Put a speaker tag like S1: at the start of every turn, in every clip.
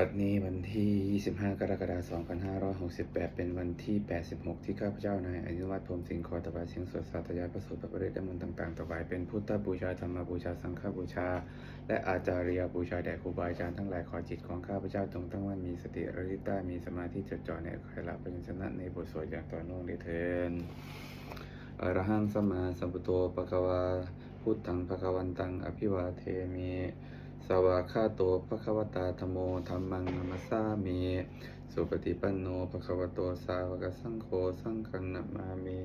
S1: บัดนี้วันที่ 25 กรกฎาคม 2568 เป็นวันที่ 86 ที่ข้าพเจ้านายอนุวัฒน์พรมสิงห์ขอถวายเสียงสวดสาธยายพระสูตรพระปริตรและมนต์ต่างๆถวายเป็นพุทธบูชาธรรมบูชาสังฆบูชา และอาจาริยบูชาแด่ครูบาอาจารย์ทั้งหลายขอจิตของข้าพเจ้าจงตั้งมั่นมีสติระลึกได้มีสมาธิจดจ่อในใครละปัญชนะในบทสวดอย่างต่อเนื่องด้เถินอรหังสัมมาสัมพุทโธปะคะวาพุทธังภะคะวันตังอภิวาเทมิ วากขาโตภะคะวตาธโมธัมมังนัมสสามิสุปฏิปันโนภะคะวโตสาวกสังโฆสังฆังนัมามิ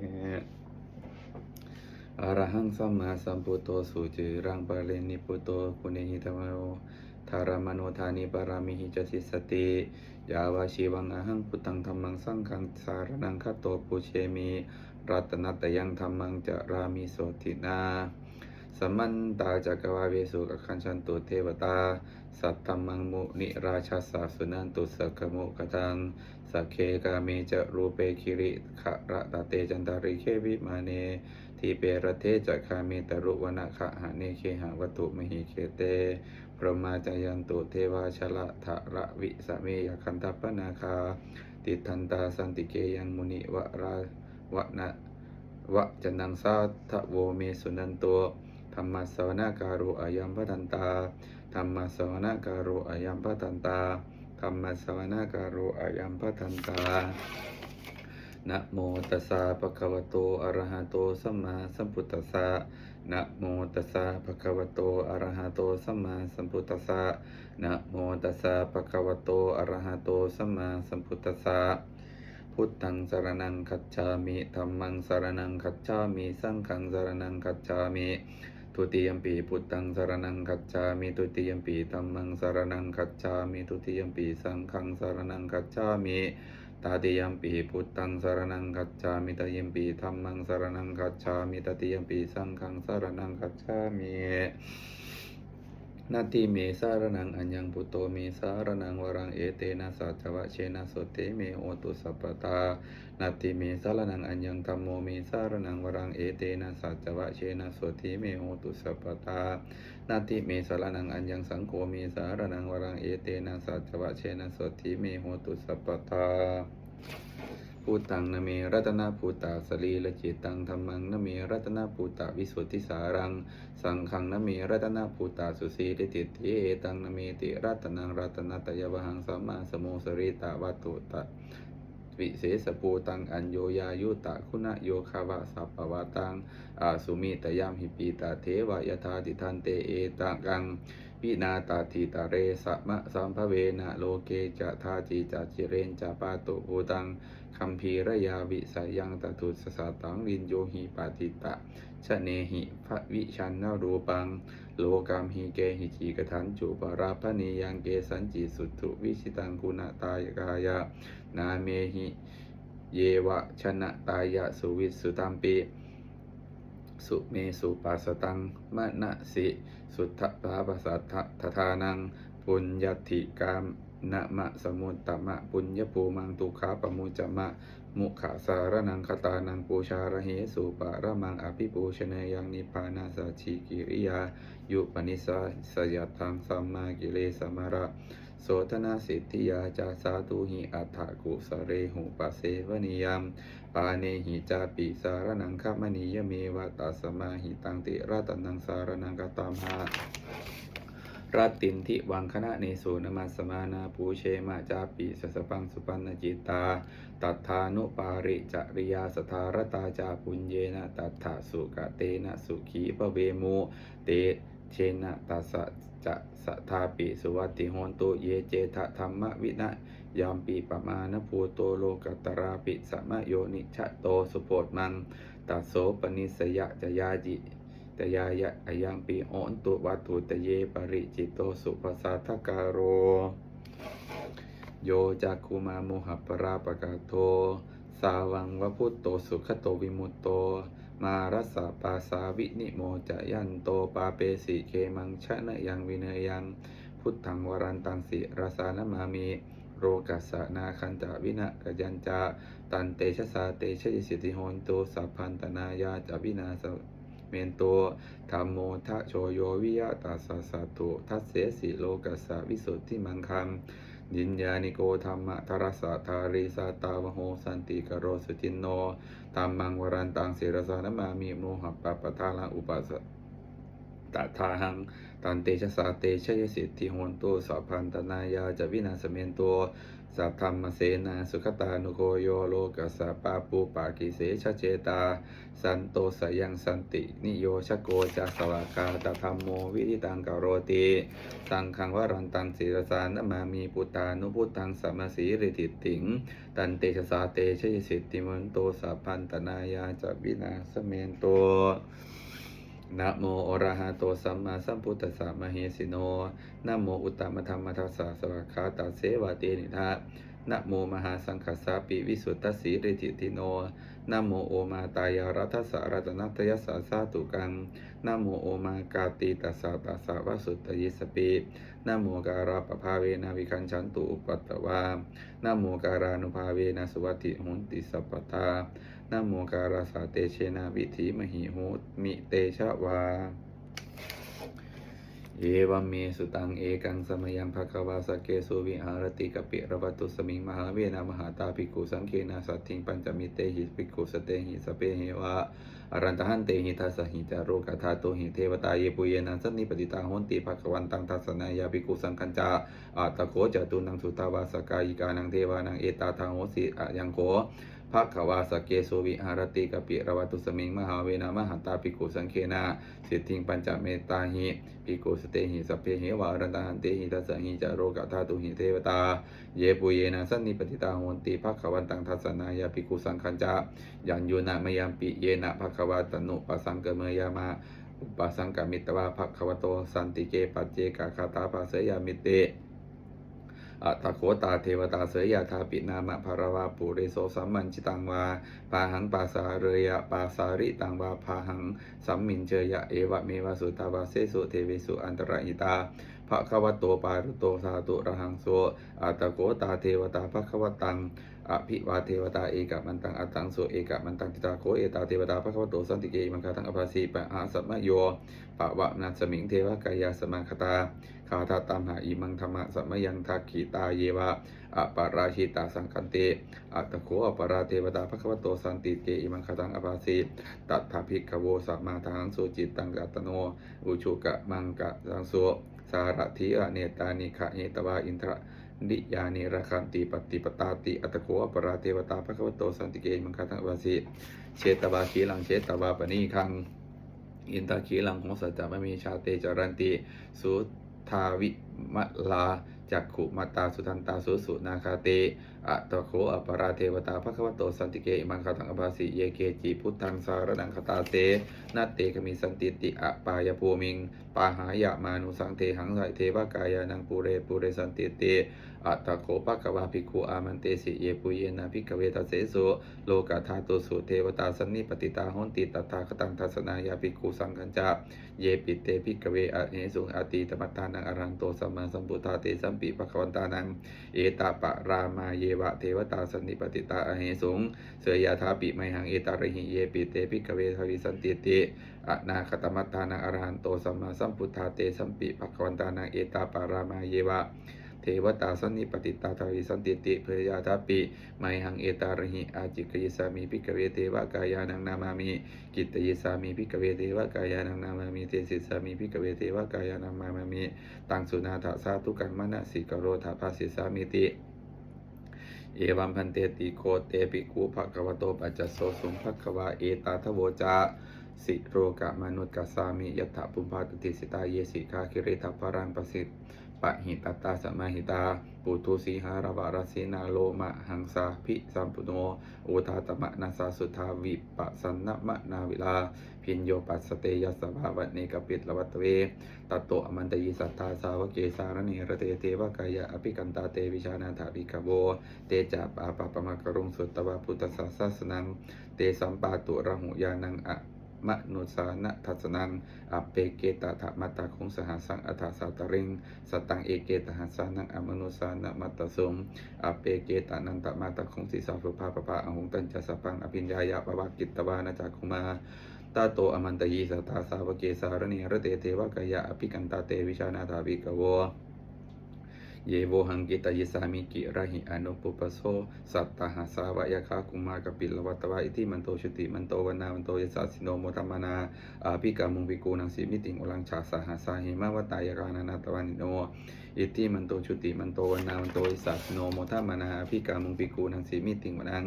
S1: อรหังสัมมาสัมพุทโธสุจิรังปะเรนิพุโตคุเนหิตมโนธารามโนธานิปารามิหิจสิสติยาวาชีวังอหังพุทธังธัมมังสังฆังสารนังคัตโตปุเชมิรัตนัตยังธรรมังจะรามิโสตินา สมันตาจักรวาเวสุกขันชันตุเทวตา สัตตมังมุนิราชาสาสุนันตุสกมุกตังสักเคกาเมจะรูเปคิริขะระตะเตจันตาริเควิมาเนทีเปรเทจะคาเมตรุวนะขะหะเนเคหะวัตุมหิเคเตพรมาจายันตุเทวาชละทะระวิสเมยคันทัปนาคา ติทันตาสันติเกยังมุนิวราวะนะวะจันังสาทะโวเมสุนันโต ธรรมสวนาการุอายัมปตันตาธรรมสวนาการุอายัมปตันตาธรรมสวนาการุอายัมปตันตานะโมตัสสะภะคะวะโต อะระหะโต สัมมาสัมพุทธัสสะนะโมตัสสะภะคะวะโต อะระหะโต สัมมาสัมพุทธัสสะนะโมตัสสะภะคะวะโต อะระหะโต สัมมาสัมพุทธัสสะพุทธังสารนังคัจฉามิ ธัมมังสารนังคัจฉามิ สังฆังสารนังคัจฉามิ ทุติยมปีพุทธังสารนังคัจฉามิทุติยมปีธัมมังสารนังคัจฉามิทุติยมปีสังฆังสารนังคัจฉามิตาติยมปีพุทธังสารนังคัจฉามิตติยมปีธัมมังสารนังคัจฉามิตติยมปีสังฆังสารนังคัจฉามินาติเมสารนังอัญญังปุโตเมสารนังวรังเอเตนะสัจวะเชนะโสเตเมโอตุสัพพตา นาติเมสารนังอัญญังธรรมโมเมสารนังวรังเอเตนะสัจวะเชนะโสเตเมโอตุสัพตานาติเมสารนังอัญญังสังโฆเมสารนังวรังเอเตนะสัจวะเชนะโสเตเมโอตุสัพตาพุทธังนเมรัตนาภูตาสลีละจิตตังธรรมังนเมรัตนาภูตาวิสุทธิสารัง สังฆังนเมรัตนาภูตาสุสีติติเทตังนเมติรัตนังรัตนาตยวหังสัมมาสโมสริตาวัตุตะ วิเศษปูตังอัญโยยายุตะคุณโยคาวะสัพปวาตังอาสุมิตยามหิปีตาเทวายธาติทันเตเอตังกังวินาตาทิตาเรสะมะสัมภเวนะโลเกจะทาจิจะจิเรนจะปาตุภูตังคัมภีระยาวิสายังตตุสสะตังลินโยหิปาติตะชะเนหิภะวิชันนรูปัง โลกามหิเกหิจิกทันจุปราพณียังเกสันจิสุทุวิชิตังคุณตายกายะ นาเมหิ เยวะชนะตายะสุวิสุตัมปิสุเมสุปัสตังมะนะสิ สุทธะปาปัสสัทธะทานัง ปุญญติกามนะมะสมุตตมะปุญญภูมังตุขาปมุจมะ มุขสารนังคตานังปูชาระเหสุปะระมังอภิปูชเนยังนิพานาสัจฉิกิริยา ยุปนิสาสยตังสัมมากิเลสมระ โสธนาสิทธิยาจาสาตุหิอัฏฐกุสเรหุปเสวนิยมปาเนหิจาปิสารนังขมณียเมวะตัสมาหิตังติรัตนังสารนังกตามหารัตินทิวังคณะเนสูนมัสมานาปูเชมาจาปิสสปังสุปันนจิตา ตัทธานุปาริจริยาสธารตาจาปุญเยนะตัทธาสุกะเตนะสุขีปะเวมูเตเชนะตัสสะ จะสทาปิสุวัติโหนตุเยเจทะธรรมวินะยามปีปมาณภูโตโลกัตตราปิสมะโยนิชะโตสุโพธมังตัสโสปนิสยะจยาจิตยายะอายังปีโอนตุวัตุตเยปริจิตโตสุภาสาทการโร โยจักคุมาโมหปราปกาโท สาวังวพุตโตสุขโตวิมุตโต มารัสสะปาสาวินิโมจะยันโตปาเปสิเคมังชะนะยังวินยัง พุทธังวรันตังสิรสานมามิโรกัสสนาคันจาวินะกยัญจาตันเตชะสาเตชะยิสิทธิโหนโตสัพพันตนายาจาวินาสเมนโตธรรมโมทะโชโยวิยะตัสสสะตุทัสเสสิโลกัสสะวิสุทธิมังคังยินญานิโกธรรมะทรสสะทาริสาตาวโหสันติกโรสุจินโน ตามมังวรันตังเสรสานมามีโมหะปะปะทาลังอุปัสสะตทาหังตันเตชะสาเตชะยสิทธิโหนตุสัพพันตนายาจะวินาสเมนตัว สัทธรรมเสนาสุขตานุโกโยโลกัสสะปาปูปากิเสชเจตา สันโตสยังสันติ นิโยชโกจาสวากาตธรรมโมวิริตังกโรติตังคังวรันตังศิรสานมามีปุตานุพุตังสัมมาสีริติติง ตันเตชะสาเตชยสิทธิมันโตสัพพันตนายาจวินาสเมนโต นะโมอรหะโตสัมมาสัมพุทธัสสะมะเหสิโนนะโมอุตตมธรรมทัสสะสวากขาตาเสวะเตนิทะนะโมมหาสังฆสาปิวิสุทธสีริจิติโนนะโมโอมาตายารัตสะรัตนัตยสสะสาตุกังนะโมโอมากาติตัสสะตัสสะวสุตตยิสปินะโมการาปภาเวนะวิคัญชันตุอุปัตตวานะโมการานุภาเวนะสวัติหุนติสัพพทา นโมการาสาเตเชนะวิถีมหิโหตมิเตชะวา เอวัมเมสุตังเอกังสมยังภควาสกเกสุวิหารติกปิระวัตุสมิงมหาเวนะมหาตาภิกขุสังเคนะสัตถิงปัญจมิเตหิภิกขุสเตหิสเปเหวะอรันตหันเตหิทัสหิจารุกธาโตหิเทวตาเยปุเยนันสันนิปติตาโหนติภควันตังทัสนายาภิกขุสังคัญจาอาตะโขจตุนังสุตาวาสกายิกานังเทวานังเอตาทางโหสิอะยังโข ภคะวาสเกสุวิหารติกปิระวัตุสมิงมหาเวนะมหาตาภิกขุสังเคนะสิทธิงปัญจเมตตาหิภิกขุสเตหิสัพเพหิวารันตาหันเตหิทัสสหิจาโรกธาตุหิเทวตา เยปุเยนะสันนิปติตาโหนติภะคะวันตังทัสนายาภิกขุสังคัญจายันโยนะมยัมปิเยนะภคะวะตนุปสังเกเมยามาอุปสังกมิตวาภะคะวโตสันติเกปัจเจกคาตาภาเสยามิเต อัตโคตาเทวตาเสยยาธาปินามะภารวาปุเรโสสัมมันจิตังวาปาหังปาสาเรยะปาสาริตังวาพาหังสัมมินเจยะเอวะเมวะสุตาวาเสสุเทวสุอันตรายตา ภะควโตปารุโตสาตุระหังโสอัตโกตาเทวตาภะควตังอภิวาเทวตาเอกมันตังอัตังโสเอกมันตังติตาโคเอตาเทวตาภะควโตสันติเกมังคาตังอภาสีปะอาสัมมโยปะวะนัสมิงเทวกายาสมังคตาคาทาตามหาอิมังธรรมะสัมมยังทักขีตาเยวะอปาราชิตาสังคันเตอัตโคอปาราเทวตาภควโตสันติเกอิมังคตังอภาสีตัทธาภิกขโวสัมมาทางสุจิตตังกัตโนอุชุกะมังกะสังโสารถิอเนตานิขะเนตวาอินทระนิยานิระคันติปฏิปตาติอัตโกอปราเทวตาภควโตสันติเกมังคตังวาสิเชตวาขีลังเชตวาปณีคังอินตาขีลังของสัจจะไม่มีชาเตจรันติสุทาวิมลาจักขุมาตาสุทันตาสุสุนาคาเต อะตะโคอปราเทวตาภควโตสันติเกอิมังคตังอภาสิเยเกจิพุทธังสารนังคตาเตนัตเตกมิสันติติอะปายภูมิงปาหายะมานุสังเทหังไหเทวกายานังปุเรปุเรสันติเตอัตตะโคปะกวาภิกขุอามันเตสิเยปุเยนะภิกเวทัสเสสุโลกาธาตุสุเทวตาสันนิปติตาหนติตถาคตังทัสนายาภิกขุสังคัญจาเยปิเตภิกเวอเหสุงอติตมัตตานังอรันโตสัมมาสัมพุทธาเตสัมปิปะควันตานังเอตาปะรามาเยวะเทวตาสันนิปติตาอเหสงเสยยาธาปิไมหังเอตาระหิเยปิเตภิกเวทวิสันติติอนาคตมัตตานังอรหันโตสัมมาสัมพุทธาเตสัมปิปควันตานังเอตาปะรามาเยวะเทวตาสันนิปติตาทวิสันติติเพยาทาปิไมหังเอตาระหิอาจิกยิสามิภิกเวเทวกายานังนามามิกิตยิสามิภิกเวเทวกายานังนามามิเตสิสามิภิกเวเทวกายานังมามามิตังสุนาถาสาทุกังมณสิกโรธาภาสิสามิติ เอวัมพันเตติโคเตปิกูภะควโตปัจจโสสุภะควะเอตาทโวจาสิโรกะมนุษย์กสามิยัตถะปุมภาตติสิตาเยสิกาคิริทัพพรังประสิทธปะหิตตาสมาหิตา ปุตุสีหารวารสีนาโลมะหังสาภิสัมปุโนโอทาตมะนาสาสุทาวิปะสันนมะนาวิลา พินโยปัสเตยสภาวะเนกปิตลวัตเวตัตโตอมันตยิสัทธาสาวเกสารเนรเตเทวกายะอภิกันตาเตวิชานาถาภิกโวเตจาปาปะปะมะกรุงสุตตวะพุทธศาสสนัง เตสัมปาตุระหุยานังอะ มนุสานะทัสนังอเปเกตะธรรมตาคงสหสังอัฏฐาสาตริง สตังเอเกตหัสานังอมนุสานะมัตตสุงอเปเกตานันตมาตาคงสีสาภุภาปะปะอหุงตัญจะสปังอภิญญายะปวะกิตตวานะจักคุมาตาโตอมันตยีสตาสาวเกสารเนรเตเทวกายะอภิกันตาเตวิชานาถาวิกโว เยโวหังกิตยิสามิกิระหิอนุปุปโสสัตตหาสาวะยะคาคุมากปิลวัตวะอิทิมันโตชุติมันโตวันนามันโตยสาสิโนโมทัมมนาอาภิกามุงปิกูนังสีมิติงอุลังชาสหาสาหิมาวตายกานานาตวันิโนอิทิมันโตชุติมันโตวันนามันโตยสาสิโนโมทัมมนาอาภิกามุงปิกูนังสีมิติงวนัง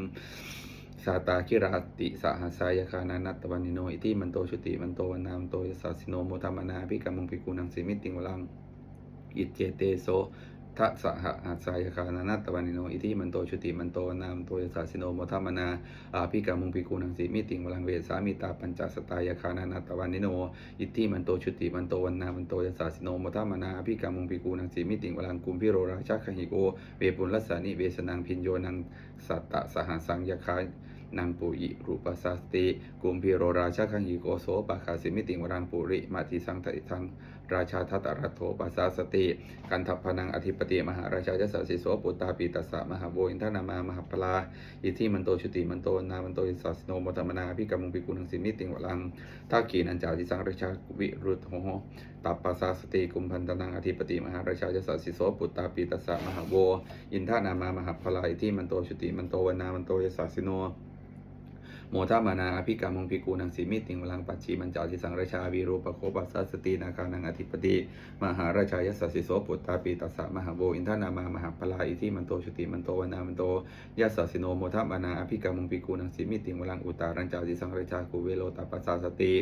S1: สาตาคิราติสหสายคานานัตวันิโนอิทิมันโตชุติมันโตวันนามันโตยสาสิโนโมทัมมนาอาภิกามุงปิกูนังสีมิติงวลังอิเจเตโส ทะสหอาสายคานานัตตวันนิโนอิทิมันโตชุติมันโตนามโตยสาสิโนโมทัมมนาอาภิกามุงปิกูนังสีมิติงวลังเวสามิตาปัญจสตายคานานัตตวันนิโนอิทิมันโตชุติมันโตวันนามันโตยสาสิโนโมทัมมนาอาภิกามุงปิกูนังสีมิติงวลังกุมพิโรราชาคหิโกเวปุลลัสสานิเวสนังพินโยนังสัตตะสหสังยคานางปุยิรูปสัสติกุมพิโรราชาคังหิโกโสปะคาสิมิติงวรังปุริมาติสังทติทัง ราชาทัตรัตโถปัสสาสติ กันทัพพนังอธิปติมหาราชายสสสิโสปุตตาปีตัสสะมหาโวอินทนามามหาปลาอิทิมันโตชุติมันโตนามันโตอิสสโนโมตมนาพิกามุงปิกุนังสิมิติงวลังทักขีนันจาติสังราชาวิรุตโหตัปปัสสาสติกุมพันตนังอธิปติมหาราชายสสสิโสปุตตาปีตัสสะมหาโวอินทนามามหาปลาอิทิมันโตชุติมันโตวนามันโตยสสสิโน โมทามานาอภิกรรมงพิกูนังสีมิติงวลังปัจฉิมันจาติสังราชาวีรูปโคปัสสัสตินาคานังอธิปติมหาราชายสสสิโสปุตตาปีตัสสะมหาโวอินทนามามหาปลาอิทิมันโตชุติมันโตวนามันโตยัสสสิโนโมทามานาอภิกรรมงพิกูนังสีมิติงวลังอุตารัญจาติสังราชาคูเวโลตปัสสาสติ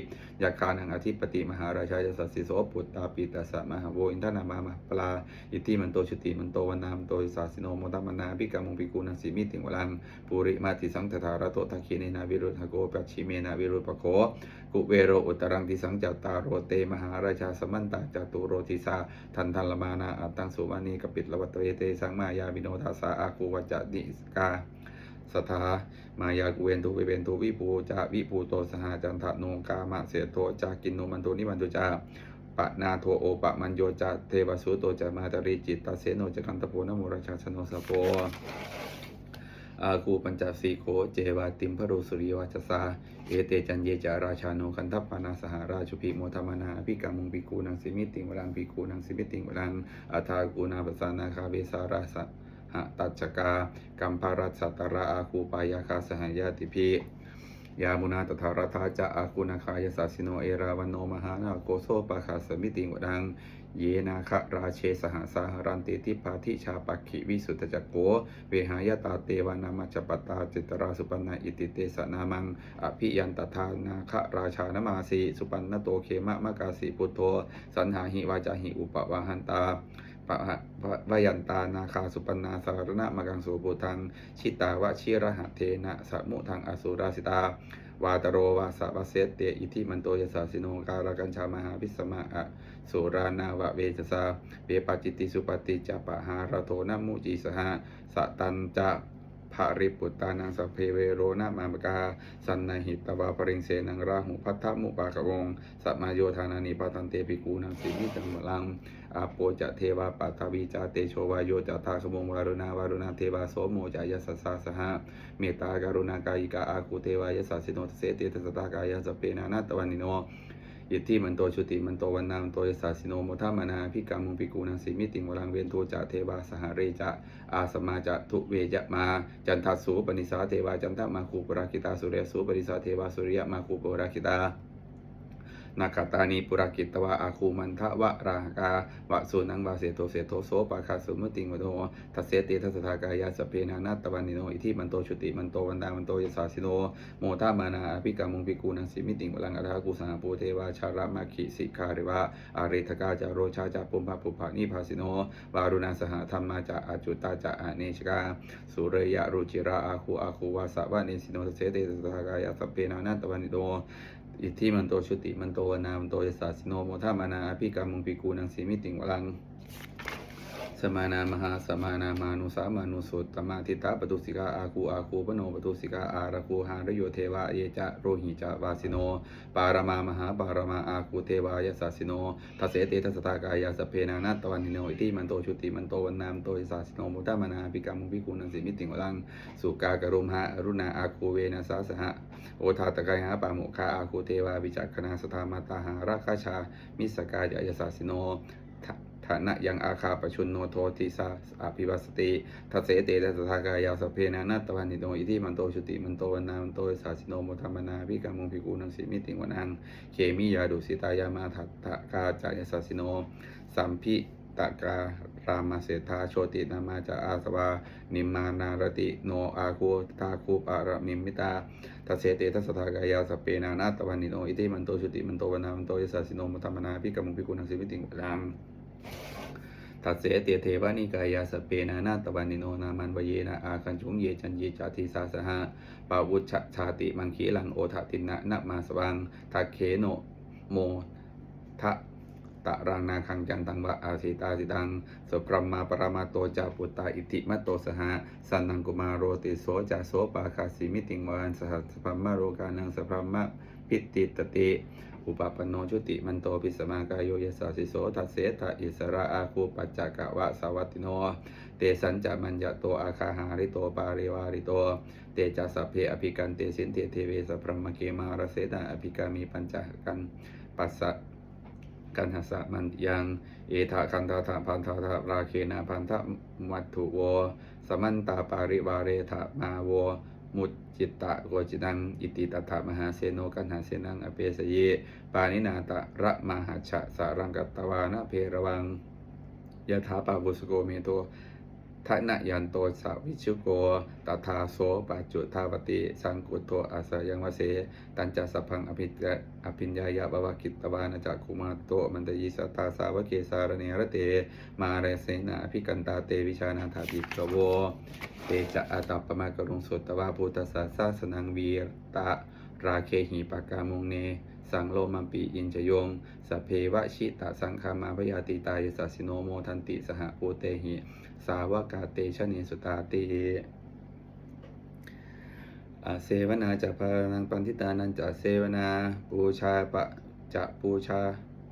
S1: ยาคานังอธิปติมหาราชายสสสิโสปุตตาปีตัสสะมหาโวอินทนามามหาปลาอิทิมันโตชุติมันโตวนามันโตยัสสสิโนโมทามานาอภิกรรมงพิกูนังสีมิติงวลังปุริมาติสังทธาระโตทักขิเนนาวิิรุธโกปัจฉิเมนาวิรุปโคกุเวโรอุตรังติสังจัตตาโรเตมหาราชาสมันตาจตุโรติสาทันทันลมานาอัตตังสุวานีกปิดละวัตเวเตสังมายาวิโนทัสสาอาคูวัจดิสกาสถามายากุเวนตุเวเวนตุวิปูจาวิปูโตสหจันทะโนกามะเสโตจากินโนมันโตนิวันตุจาปะนาโทโอปะมันโยจะเทวสุโตจะมาตริจิตตาเสโนจะกันตะโพนโมราชาชโนสโป อาคูปัญจสีโคเจวาติมพรุสุริวัจสาเอเตจันเยจาราชาโนคันทัปปานาสหราชุพิโมทมนาพิกามุงปิกูนังสิมิติงวรังปิกูนังสิมิติงวรังอัฐากูนาปสานาคาเบสาราสหตัจจกากัมภารัสสัตตระอาคูปายาคาสหายาติพิยามุนาตถารัธาจะอากุนาคายสัสสิโนเอราวันโนมหานาโกโซปะคาสมิติงวดัง เยนาคะราเชสหสาหรันติทิพาทิชาปักขิวิสุตจักโกเวหายตาเตวานามาจปตาจิตราสุปันนาอิติเตสนามัง อภิยันตทานาคะราชานมาสีสุปันนโตเคมะมะกาสีพุทโธ สันหาหิวาจาหิอุปวาหันตาปะหะวยันตานาคาสุปนนาสารณะมะกังสุปุทัง ชิตาวะชิระหะเทนะสมุทังอสุราสิตาวาตโรวาสะวะเสตเตอิทิมันโตยสาสิโนการกัญชามหาพิสมะอะ สุรานาวะเวจสาเวปาจิติสุปฏิจปะหารโทนมุจีสหะสตันจะภาริปุตตานังสพเพเวโรนามามกา สันนหิตวาปริงเสนังราหุพัทธมุปากวงสัมมาโยธานานิปาตันเตปิกูนังสิมิจังมลังอาโปจะเทวาปัทวีจาเตโชวายโยจะทาขมงวารุณาวารุณาเทวาโสโมจายสัสสาสหะเมตตาการุณากายิกาอาคูเทวายสัสสิโนเสเตทสตากายสเปนานาตวันิโน อิทธิมันโตชุติมันโตวันนามโตยสาสิโนโมทามานาพิกามุงปิกูนังสิมิติงวรังเวนโทจะเทวาสหเรจะอาสมาจะทุเวจะมาจันทัสสูปนิสาเทวาจันทมาคูปราคิตาสุเรสูปนิสาเทวาสุริยมาคูปราคิตา นาคาตานีปุรากิตวะอาคูมันทะวะรากาวะสุนังวาเสโตเสโตโสปะคาสุมติงวโนทัสเสติทัสทากายาสเปนานาตตวันนิโนอิทิมันโตชุติมันโตวันดามันโตยสาสิโนโมทามานาอภิกามุงปิกูนังสิมิติงวลังอรากุสังปูเทวาชาระมาคิสิกาเรวะอาริทกาจาโรชาจาปุมภะปุภานิภาสิโนวารุณาสหธรรมาจาอาจุตาจาอเนชกาสุเรยะรุจิราอาคูอาคูวาสะวะเนสิโนทัสเสติทัสทากายาสเปนานาตตวันนิโน อิทธิมันโตชุติมันโตนามันโตยสาสิโนโมทามานาอภิกามุงปิกูนังสีมิติงวลัง มานามหาสมานามานุสามานุสุตตมาทิตาปตุสิกาอาคูอาคูปโนปตุสิกาอาระคูหารโยเทวะเยจะโรหิจะวาสิโน ปารมามหาปารมาอาคูเทวายสัสิโนทัสเสเตทัสตากายาสเพนานาตวันนิโนอิติมันโตชุติมันโตวันนามโตยสาสิโนโมทามานาอภิกามุงปิกูนังสีมิติงวลังสุกากรุมหะอรุณาอาคูเวนะสาสหะโอทาตกายหาปาโมคาอาคูเทวาวิจักขณาสธามาตาหาราคาชามิสกายายสาสิโน ฐานะยังอาคาปชุนโนโทติสาอภิวัสติทัเสเตทัสสากายาสพเพนานัตตวันนิโตอิทิมันโตชุติมันโตวันามันโตสาสิโนโมธรรมนาวิกังมุงพิกูนังสิมิติงวนังเคมิยาดุสิตายามาทัตตะกาจายสาสิโนสัมพิตะการามาเสธาโชตินามาจาอาสวา นิมมานารติโนอาคูตาคูปารมิมิตาทัเสเตทัสทากายาสพเพนานัตตวันนิโตอิทิมันโตชุติมันโตวันามันโตยสาสิโนมธรรมนาวิกังมุงพิกูนังสิมิติงวนัง ทัสเสเตเทวานิกายาสเปนานาตวันนิโนนามันวเยนะอาคันชุงเยจันเยจาติสาสหะปาวุชชาติมังคีลังโอทตินะนมาสวังทักเคโนโมทะตะรังนาคังจันตังวะอาสิตาสิตังสุพรมมาปรามาโตจาปุตตาอิติมัตโตสหะสันนังกุมารโรติโสจาโสปาคาสิมิติงวันสหัสพรมมโรกานังสพรมมะพิติตติ อุปปนโนชุติมันโตปิสมากายโยยสสสิโสทัสเสทะอิสระอาคูปัจจกะวะสวัตติโน เตสัญจามัญญโตอาคาหาริโตปาริวาริโต เตจัสเพอภิกันเตสินเตเทเวสพรมเกมารเสดาอภิกามีปัญจกันปัสสะกันหสะมันยัง เอทะคันธาถาพันธาถาราเคนะพันธะมัตถุโว สมันตาปาริวาเรทะมาโว มุจจิตตะโกจินัง อิติตถามหาเสโนกันหาเสนังอเปสเย ปานินาตะระมหาชะสารังกัตตวานะเพระวังยะถาปาบุสโกเมโต ทะนะยันโตสาวิชุโกตถาโสปัจจุทาวติ สังกุโตอาสยังวเส ตัญจสัพพังอภิจะอภิญญายาบวกิตวานจักคุมาโตมันตยิสตาสาวเกสารเนรเต มาเรเสนาอภิกันตาเตวิชานาถาติกโวเตจะอาตัปปมากรุงสุตตวาภูตสสะสาสนังวีตะราเคหิปากามุงเนสังโลมัมปีอินจยงสเพวะชิตะสังคามาพยาติตายสัสสิโนโมทันติสหภูเตหิ สาวกาเตชะเนสุตาติอเสวนาจะพานังปันทิตานันจะเสวนาปูชาปะจะปูชา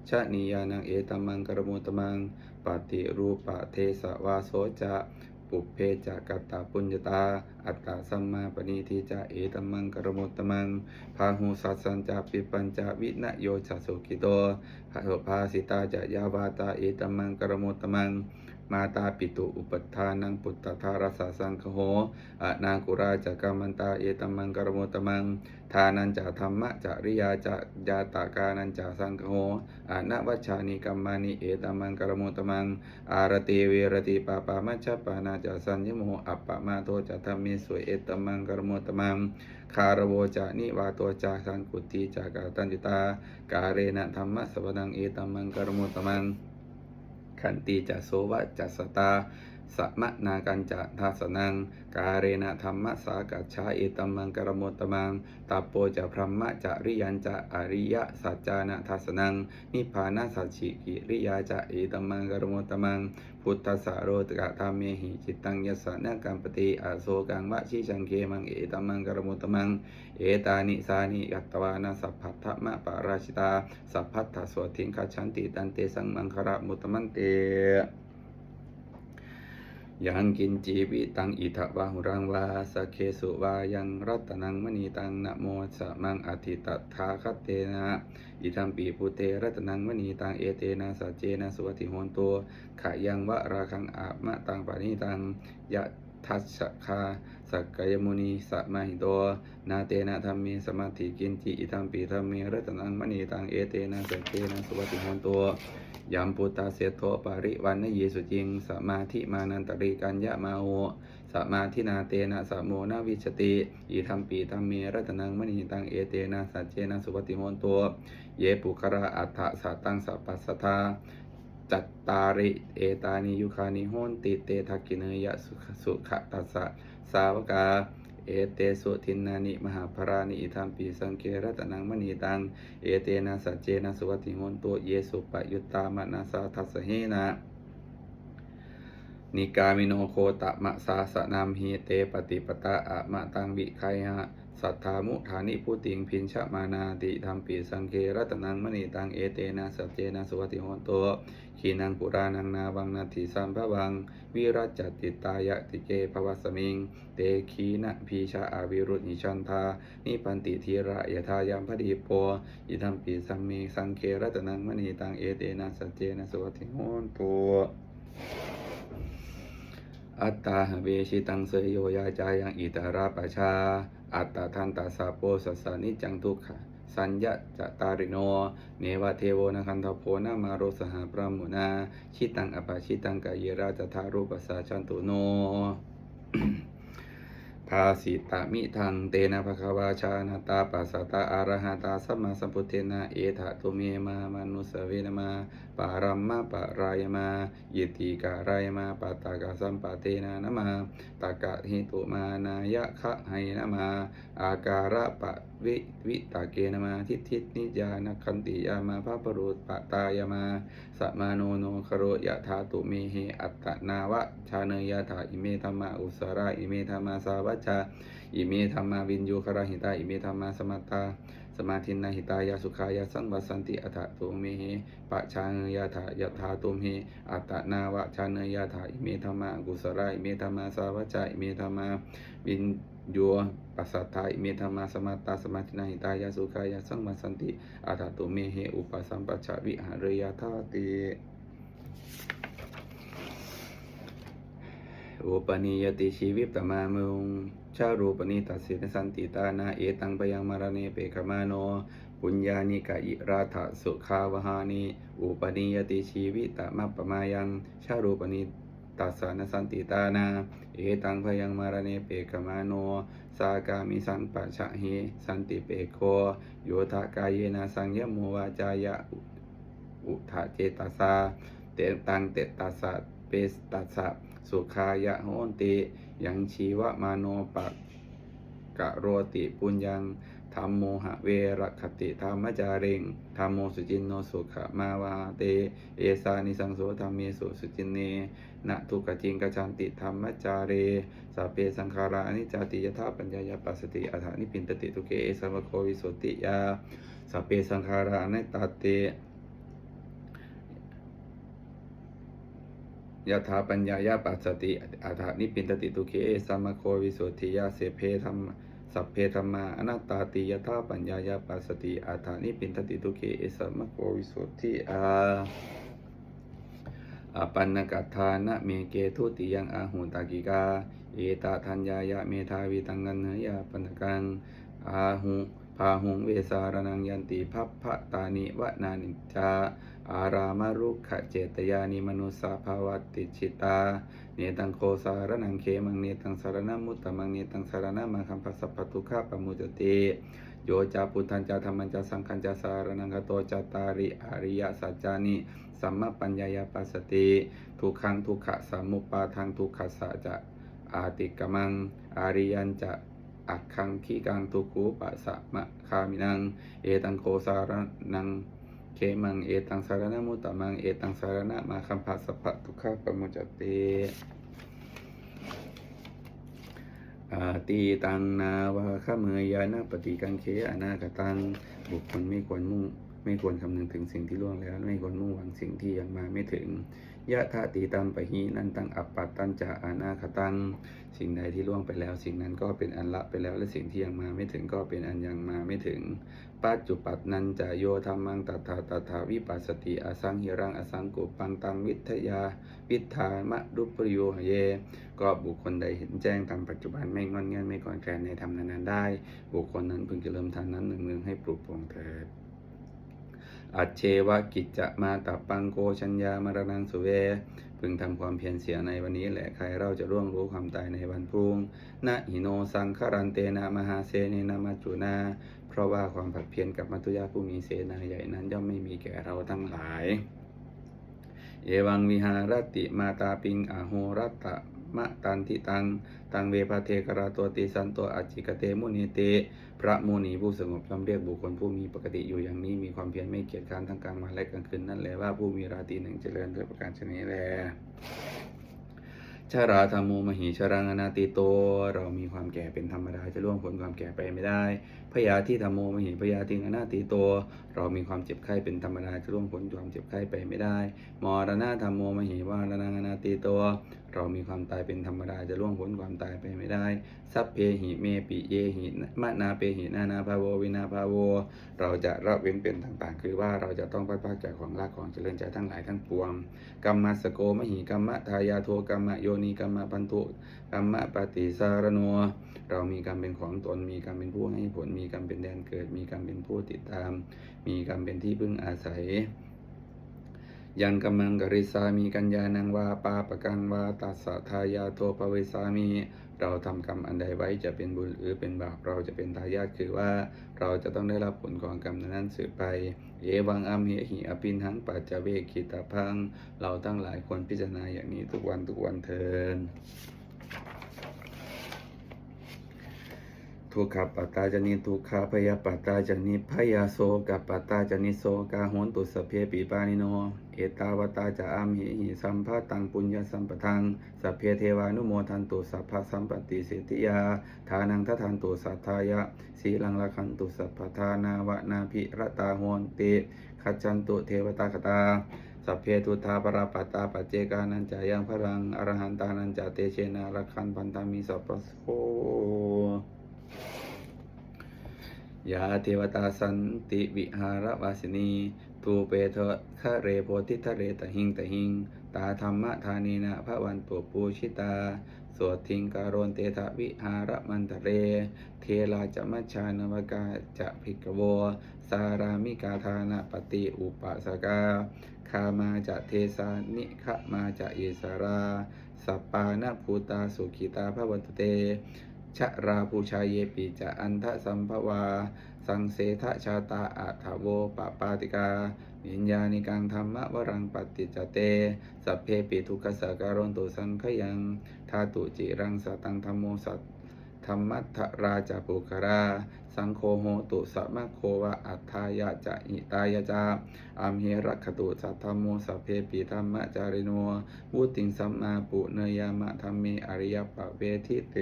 S1: ชะนียานังเอตัมังกรมุตมังปฏิรูปะเทสวาโสจะปุเพจะกัตตาปุญญตา อัตตาสัมมาปณิทิจะเอตัมังกรมุตมังพาหูสัสสัญจาปิปัญจวินโยชสุกิโตภะโสภาสิตาจะยาวาตาเอตัมังกรมุตมัง มาตาปิตุอุปัฏฐานังปุตตทารสสสังคโหอะนากุราจะกามันตาเอตัมังกรมุตมัง ทานันจะธรรมะจริยาจะยาตากานันจะสังคโหอะนวัชชานิกัมมานิเอตัมังกรมุตมัง อารติเวรติปาปามัชฌปานาจะสัญญโมอัปปะมาโทจะธรรมิสวยเอตัมังกรมุตมัง คารโวจะนิวาโตจาสังกุติจากาตันติตา กาเรนะธรรมะสวนังเอตัมังกรมุตมัง ขันติจะโสวะจัสตาสัมมนากันจะทัสนัง กาเรนะธรรมะสากัจฉาเอตมังกรมุตมังตัปโปจะพรหมะจะริยันจะอริยสัจจานะทัสนัง นิพพานาสัจฉิกิริยาจะเอตมังกรมุตมัง พุทธสาโรตกะธรรมเมหิจิตตังยสสะนะกัมปติอาโสกังวะชิชังเคมังเอตัมมังกรมุตมัง เอตานิสานิยัตตวานาสัพพัทธมะปาราชิตา สัพพัทธสวทิงคัจฉันติตันเตสังมังคระมุตมันเต ยังกินจีวิตังอิทะวาหุรังวาสเคสุวายังรัตนังมณีตังนะโมสะมังอธิตัทาคตเตนะอิทัมปีพุเตรัตนังมณีตังเอเตนะสัจเจนะสุวติโหนตัวขะยังวะราคังอามะตังปานิตังยะทัชคาสักกายมุนีสัมาหิโตนาเตนะธรรมเมสมาธิกินจิอิทัมปีธรรมเมรัตนังมณีตังเอเตนะสัจเจนะสุวติโหนตัว ยามปุตตาเสโทปาริวันนเยสุจิงสมาธิมานันตริกัญญามาโอสมาธินาเตนะสะโมนาวิชติอีธรรมปีธรรมเมรัตนังมณีตังเอเตนะสัจเจนะสุปฏิโหนตัว เยปุคระอัฏฐสัตตังสัพพัสสทาจัตตาริเอตานิยุคานิโหนติเตทักกิเนยสุขสุขตัสสะสาวกา เอเตสุทินนานิมหาภรานิอิทัมปีสังเครัตนังมณีตัง เอเตนะสัจเจนะสุวัติโหนตัวเยสุปยุตตามนาสาทัสเหนะนิกามิโนโคตะมะสาสนามหิเตปฏิปตาอะมะตังวิไคหะสัทธามุฐานิพุติงพินชมานาติธรรมปีสังเครัตนังมณีตังเอเตนะสัจเจนะสุวัติโหนโต ขีนังปุรานังนาวังนาทิสัมภวัง วิรัจจติตายะติเกภวสมิง เตขีนะพีชาอาวิรุณิชันทา นิพันติธีระยทายามพดีโปอิธรรมปีสัมเมสังเครัตนังมณีตังเอเตนะสัจเจนะสุวัติโหนโตอัตตาเวชิตังเสยโยยาจายังอิตาราปชา อัตตาทันตาสาโปสัสสานิจังทุกขะ สัญญะจตาริโน เนวะเทโวนะคันทโพนามาโรสหปรามมุนาชิตังอปาชิตังกายราจทารูปสาชันตุโนาสิตามิทังเตนะภควาชานาตาปัสสตาอารหัตาสัมมาสัมพุทเทนะเอถะตุเมมามนุสเวนะมาปารัมมะปะรายมายิติการายมาปตากะสัมปเตนะนะมาตากะหิตุมานายะคะไหนะมา อาการะปะวิวิตาเกนมาทิฏฐินิจานคันติยามาภาปรุตปะตายามาสัมาโนโนคโรยะธาตุเมเหอัตตนาวะชาเนยะถาอิเมธรรมาอุสระอิเมธรรมาสาวัจจาอิเมธรรมาวินยูคราหิตา อิเมธรรมาสมัตตา สมาธินาหิตายาสุขายาสังวสันติอัตตุเมเหปะชาเนยะถายะธาตุเมเหอัตนาวะชาเนยะถาอิเมธรรมากุสระอิเมธรรมาสาวัจจาอิเมธรรมาวินโยปัสสัทธาอิเมธรรมาสมาตตาสมาธินาหิตายาสุขายาสังมาสันติอาถาตุเมเหอุปสัมปชชวิหารยาธาติ อุปนิยติชีวิตตมามุงชารูปนิตัสสินสันติตานาเอตังปยังมารเนเปกมาโน ปุญญานิกะอิราธสุขาวหานิอุปนิยติชีวิตมัปปมายังชารูปนิตัสสนสันติตานา เอตังพยังมารเนเปกมาโน สากามิสังปัชะเฮสันติเปโค โยทากายเยนะสังยโมวาจายะอุอุทะเจตสาเตตังเตตัสสะเปสตัสสะ สุขายะโหนติยังชีวมาโนปะกะโรติปุญญังธรรมโมหะเวรคติธรรมจาริงธรรมโมสุจินโนสุขมาวาเต เอสานิสังโสธรรมเมสุสุจินเนนะทุกขจิงกชันติธรรมจาเรสัพเพสังขาราอนิจจติยถาปัญญายปัสสติอัฏฐานิปินตติทุเกเอสมะโควิสุติยาสัพเพสังขาราอนิตตติ ยถาปัญญายาปัสสติอัฏฐานิปินตติทุเกเอสมะโควิสุทธิยาเสเพธรรมสัพเพธรรมาอนัตตาติยถาปัญญายาปัสสติอัฏฐานิปินตติทุเกเอสมะโควิสุทธิอาอปันนกัฏฐานะเมเกทุติยังอาหุตากิกา เอตาทัญญายะเมทาวิตังกันเนยาปนกังอาหุพาหุงเวสารนังยันติพัพพะตานิวนานิจจา อารามารุขเจตยานิมนุสาภาวติชิตา เนตังโคสารนังเคมังเนตังสารนามุตตมังเนตังสารนามาคัมปัสสะทุข้าปมุจติโยจาพุทันจาธรรมัญจาสังคัญจาสารนังกโตจตาริอริยสัจจานิสัมมาปัญญายปัสสติทุกขังทุกขะสามุปาทังทุกขะสะจะอาติกมังอาริยันจะอักขังขีกังทุกูปัสสะมะคามินัง เอตังโคสารนัง มังเอตังสารณะมุตตมังเอตังสารณะมาคัมภัสสะปะทุกขะปมุจติอาตีตังนาวาขเมยยานาปฏิกังเคอนาคตังบุคคลไม่ควรมุ่ง ไม่ควรคำนึงถึงสิ่งที่ล่วงแล้ว ไม่ควรมุ่งหวังสิ่งที่ยังมาไม่ถึง ยะธาติตัมปะหีนันตังอัปปัตตันจะอนาคตัง สิ่งใดที่ล่วงไปแล้ว สิ่งนั้นก็เป็นอันละไปแล้วและสิ่งที่ยังมาไม่ถึงก็เป็นอันยังมาไม่ถึงปัจจุปัตนันจะโยธรรมังตัถาตัถาวิปัสสติอสังหิรังอสังกุปังตังวิทยาวิทามะรุปริโยเย ก็บุคคลใดเห็นแจ้งตามปัจจุบันไม่งอนเงียนไม่ก่อนแคลนในธรรมนั้นได้ บุคคลนั้นพึงจะเริ่มทานนั้นหนึ่งเนืองให้ปลุกปลงเถิด อัจเชวะกิจจะมาตับปังโกชัญญามรณังสุเว พึงทำความเพียรเสียในวันนี้แหละใครเราจะร่วงรู้ความตายในวันพรุ่งนะหิโนสังคารันเตนามหาเสนนามาจุนา เพราะว่าความผัดเพียรกับมัตุยาผู้มีเสนาใหญ่นั้นย่อมไม่มีแก่เราทั้งหลาย เอวังวิหารติมาตาปิงอาโหรัตตะ มะตันทิตัง ตังเวปะเทกราตัวติสันตัวอจิกเตมุนีเต พระมุนีผู้สงบย่อมเรียกบุคคลผู้มีปกติอยู่อย่างนี้มีความเพียรไม่เกียจค้านทั้งกลางวันและกลางคืนนั่นแหละว่าผู้มีราตรีหนึ่งเจริญด้วยประการชนิดแลชาราธรรมโมมหิชรังอนาติโต เรามีความแก่เป็นธรรมดาจะล่วงพ้นความแก่ไปไม่ได้พยาธิธรรมโมมหิพยาธิอนาติโต เรามีความเจ็บไข้เป็นธรรมดาจะล่วงพ้นความเจ็บไข้ไปไม่ได้ มรณะธรรมโมมหิวารณังอนาติโต เรามีความตายเป็นธรรมดาจะล่วงพ้นความตายไปไม่ได้ สัพเพหิเมปิเยหิมะนาเปหินานาภาโววินาภาโว เราจะละเว้นเป็นต่างๆ คือว่าเราจะต้องพัดพากจากของรักของเจริญใจทั้งหลายทั้งปวงกรรมสโกมหิกรรมทายาโทกรรมโยนีกรรมพันธุกรรมปฏิสารโนเรามีกรรมเป็นของตนมีกรรมเป็นผู้ให้ผลมีกรรมเป็นแดนเกิด มีกรรมเป็นผู้ติดตาม มีกรรมเป็นที่พึ่งอาศัย ยังกำมังกริสามีกัญญานังวาปาปะกังวาตัสสะทายาโทปเวสามีเราทำกรรมอันใดไว้จะเป็นบุญหรือเป็นบาปเราจะเป็นทายาทคือว่า เราจะต้องได้รับผลของกรรมนั้นสืบไป เอวังอัมเหหิอปินหังปัจจเวกิตาพัง เราตั้งหลายคนพิจารณาอย่างนี้ทุกวันทุกวันเทิน ทุกขปัตตาจนิทุกขาพยาปัตตาจนิพยาโสกับปัตตาจนิโสกาโหนตุสพเพปีปานิโน เอตาวตาจะอามหิหิสัมภาตังปุญญสัมปทังสัพเพเทวานุโมทันตุสัพพะสัมปติเสติยาทานังทัทันตุสัทธายะสีลังละคันตุสัพพทานาวะนาภิรตาโหนติขจันตุเทวตาคตาสัพเพทุธาปราปัตตาปเจกานันจายังพลังอรหันตานันจาเตเชนารักขันพันธามิสัพพะโส ยาเทวตาสันติวิหารวาสินีตูเปเทคะเรโพธิทะเรตหิงตหิง ตาธรรมทานีนะพระวันตุปูชิตา สวดทิงการโรนเตทะวิหารมันตะเร เทลาจะมัชานวกาจะภิกขโว สารามิกาธานะปฏิอุปสกา คามาจะเทสานิขมาจะเยสารา สัปปานะภูตาสุขิตาพระวันตุเต ชะราภูชายเยปิจะอันทะสัมภวา สังเสทะชาตาอัฏฐโวปปาติกาวิญญาณิกังธรรมวรังปฏิจเต สัพเพปิทุกขสการนตุสังขยังทาตุจิรังสตังธรรมโมสัต ธรรมัทราจาปุครา สังโฆโหตุสัมมะโควะอัฏฐายะจะหิตายะจาอัมเหรักขตุสัทธรรมโมสัพเพปิธรรมจาริโนวุติงสัมมาปุเนยามะธรรมเมอริยปะเวทิเต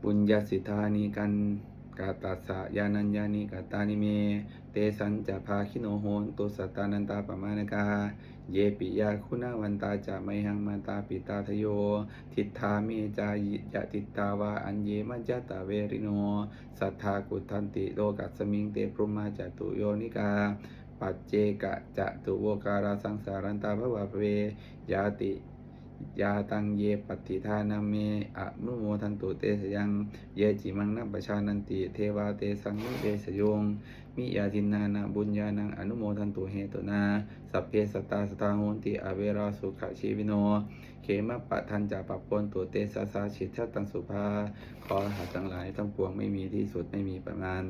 S1: ปุญญาสิทธานิกันกาตัสสะยานัญญานิกาตานิเม เตสัญจะภาคิโนโหนตุสตตานันตาปมานกา เยปิยาคุณาวันตาจะไมหังมาตาปิตาทโย ทิฏฐาเมจายิยะทิตาวาอัญเยมัจจตาเวริโน สัทธากุทันติโลกัสสมิงเตปรุมาจตุโยนิกา ปัจเจกะจะตุโวการาสังสารันตาภวะเวยาติ ยาตังเยปฏิทานาเมอะนุโมทันตุเตสยัง เยจิมังนัปปชานันติ เทวาเตสังนิเตสยง มิยาทินนานาบุญญาณังอนุโมทันตุเหตุนา สัพเพสตาสตาโหนติอเวราสุขชีวิโน เขมะปะทันจะปะปนตุเตสาสาชิตชตังสุภา ขอรหัสทั้งหลายทั้งปวงไม่มีที่สุดไม่มีประมาณ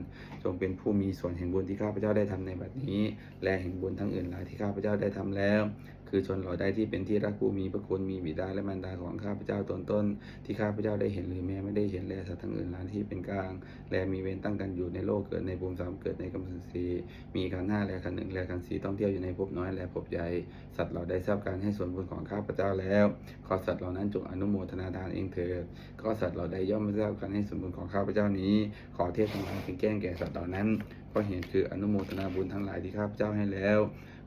S1: จงเป็นผู้มีส่วนแห่งบุญที่ข้าพเจ้าได้ทำในบัดนี้ และแห่งบุญทั้งอื่นหลายที่ข้าพเจ้าได้ทำแล้ว คือชนเหล่าใดที่เป็นที่รักผู้มีพระคุณมีบิดาและมารดาของข้าพเจ้าตนต้น ที่ข้าพเจ้าได้เห็นหรือแม้ไม่ได้เห็นแลสัตว์ทั้งอื่นหลายที่เป็นกลาง และมีเวรตั้งกันอยู่ในโลกเกิดในภูมิสามเกิดในกำสันสีมีขันห้าและขันหนึ่งและขันสีต้องเที่ยวอยู่ในภพน้อยและภพใหญ่สัตว์เหล่าใดทราบการให้ส่วนบุญของข้าพเจ้าแล้วขอสัตว์เหล่านั้นจงอนุโมทนาทานเองเถิดก็สัตว์เหล่าใดย่อมไม่ทราบการให้ส่วนบุญของข้าพเจ้านี้ ขอเทศทั้งหลายเป็นแกล้งแก่สัตว์เหล่านั้นเพราะเหตุคืออนุโมทนาบุญทั้งหลายที่ข้าพเจ้าให้แล้ว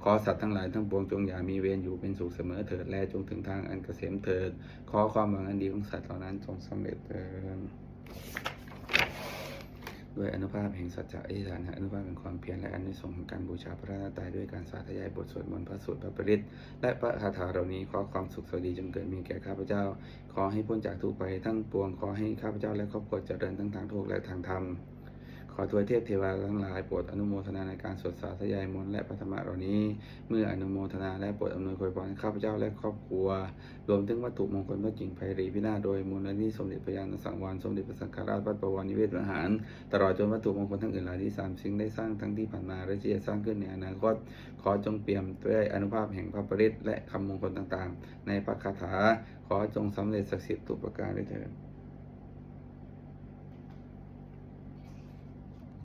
S1: ขอสัตว์ทั้งหลายทั้งปวงจงอย่ามีเวรอยู่เป็นสุขเสมอเถิดแลจงถึงทางอันเกษมเถิด ขอความหวังอันดีของสัตว์เหล่านั้นจงสำเร็จเถิดด้วยอนุภาพแห่งสัจจะอธิษฐานะอนุภาพแห่งความเพียรและอนิสงส์ของการบูชาพระรัตนตรัยด้วยการสาธยายบทสวดมนต์พระสูตรพระปริตและพระคาถาเหล่านี้ขอความสุขสวัสดีจงเกิดมีแก่ข้าพเจ้า ขอให้พ้นจากทุกข์ภัยทั้งปวงขอให้ข้าพเจ้าและครอบครัวเจริญทั้งทางโลกและทางธรรม อทวยเทพเทวาทั้งหลายโปรดอนุโมทนาในการสวดสาธยายมนต์และพระธรรมะเหล่านี้ เมื่ออนุโมทนาและโปรดอำนวยอวยพรข้าพเจ้าและครอบครัว รวมถึงวัตถุมงคลพระกิ่งไพรีพินาโดยมูลนิธิสมเด็จพระยาณสังวรสมเด็จพระสังฆราชวัดประวันิเวศวิหาร ตลอดจนวัตถุมงคลทั้งอื่นหลายที่สามสิ่งได้สร้างทั้งที่ผ่านมาและที่จะสร้างขึ้นในอนาคตขอจงเปี่ยมด้วยอนุภาพแห่งพระปริตและคำมงคลต่างๆ ในพระคาถาขอจงสำเร็จศักดิ์สิทธิ์ทุกประการด้วยเถิด